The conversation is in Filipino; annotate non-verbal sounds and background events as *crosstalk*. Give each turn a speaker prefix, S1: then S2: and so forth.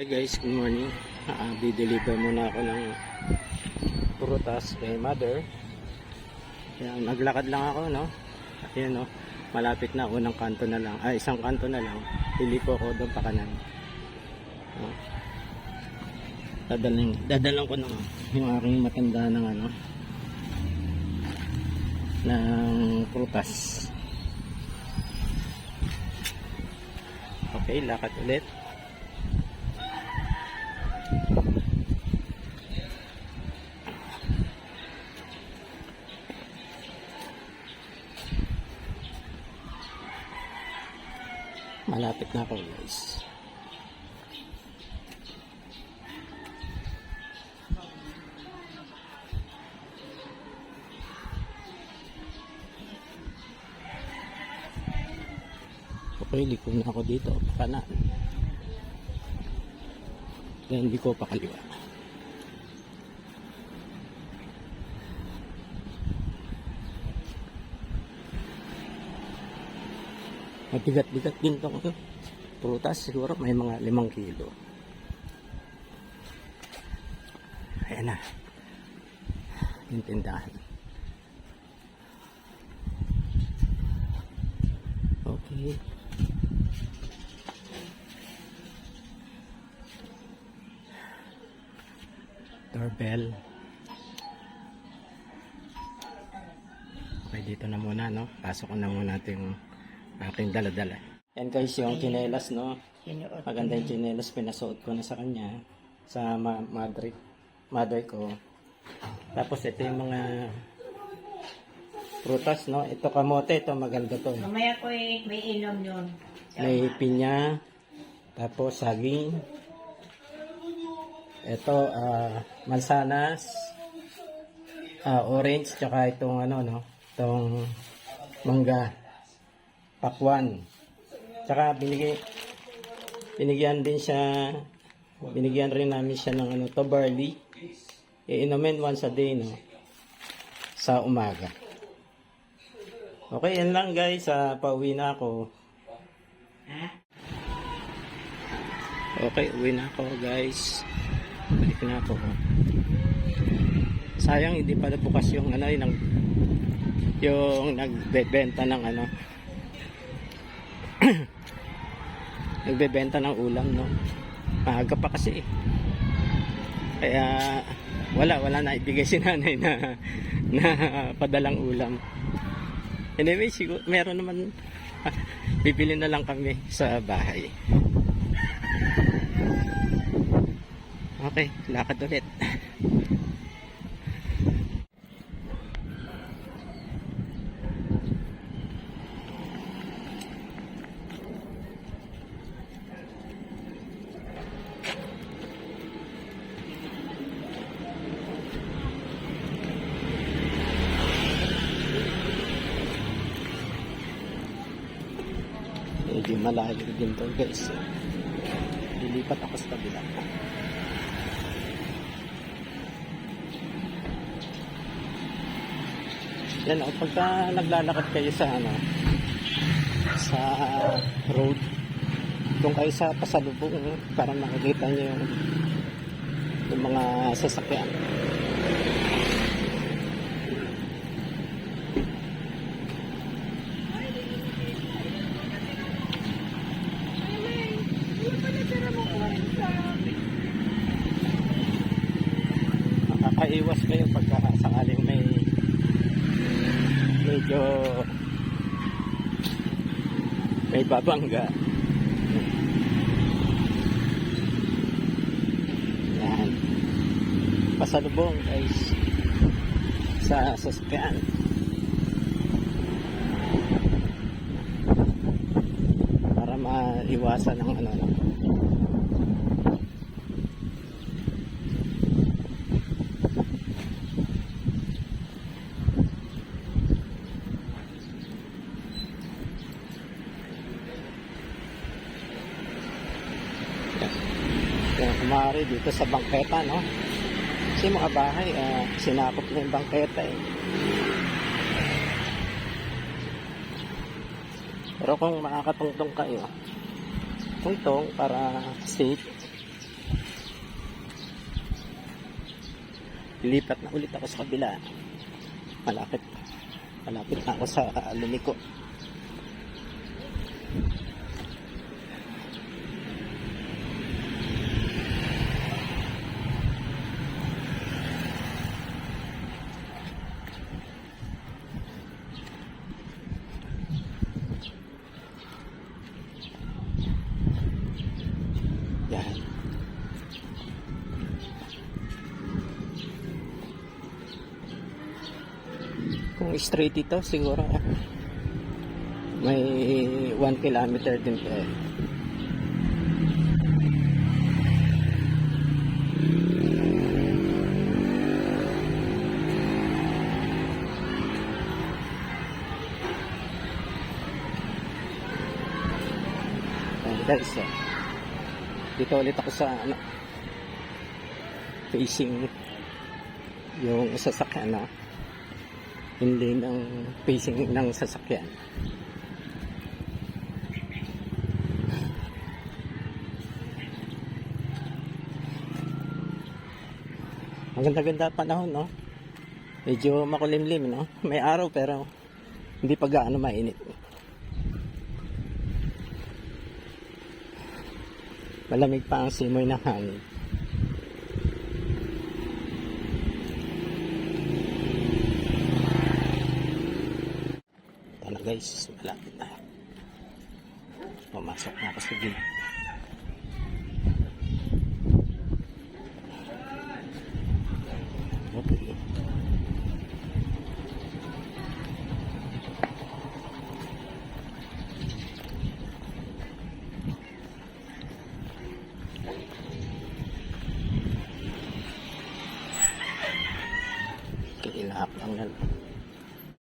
S1: Hi guys, good morning. Uh, dideliver muna ako ng prutas kay mother. Kaya naglakad lang ako, no? At yun, no? Malapit na unang kanto na lang. Ah, isang kanto na lang. Iliko ko doon pa kanan. No? Dadaling, dadalang ko ng yung aking matanda ng ano ng prutas. Okay, lakad ulit. Malapit na ako guys. Okay, liko na ako dito. Kanan. Then, liko pa kaliwa. Mabigat-bigat din itong prutas. Siguro may mga limang kilo. Ayan na. Yung tindahan. Okay. Doorbell. Okay, dito na muna, no? Pasok na muna ito yung aking dala-dala. Yan guys, yung chinelas, no?
S2: Sinuot.
S1: Maganda yung chinelas, pinasuot ko na sa kanya. Sa ma mother, mother ko. Tapos ito yung mga prutas, no? Ito kamote, ito maganda to. eh.
S2: Mamaya ko eh, may inom yun.
S1: May pinya, tapos saging. Ito, ah, mansanas, ah, orange, tsaka itong ano, no? Itong mangga, pakwan. Tsaka binigay, binigyan din siya, binigyan rin namin siya ng ano, to barley. Iinumin once a day, no? Sa umaga. Okay, yan lang guys. Ah, pauwi na ako. Okay, uwi na ako guys. Balik na ako. Sayang hindi pa bukas yung ano yung, yung nagbebenta ng ano. *clears throat* nagbebenta ng ulam no. Maaga pa kasi. eh. Kaya wala wala na ibigay si nanay na *laughs* na padalang ulam. Anyway, siguro meron naman *laughs* bibili na lang kami sa bahay. Okay, lakad ulit. *laughs* Medyo malayo din to guys. Lilipat ako sa kabila. Yan o, pagka naglalakad kayo sa ano, sa road, kung kayo sa pasalubong, no, para makikita nyo yung, yung mga sasakyan. Makakaiwas kayo pagka sakaling may medyo may babangga. Yan. Pasalubong guys sa sasakyan. Para maiwasan ng ano, ano sumari dito sa bangketa, no? Kasi mga bahay, uh, sinakop na yung bangketa, eh. Pero kung makakatungtong kayo, eh, tungtong para safe, lipat na ulit ako sa kabila. Malapit. Malapit na ako sa ah, lumiko. Kung straight ito, siguro may 1 kilometer din pa eh. Guys, eh. dito ulit ako sa ano, facing yung sasakyan na hindi ng facing ng sasakyan. Ang ganda-ganda panahon no? Medyo makulimlim no? May araw pero hindi pa gaano mainit. Malamig pa ang simoy ng hangin guys, malapit na. Pumasok na ako sa.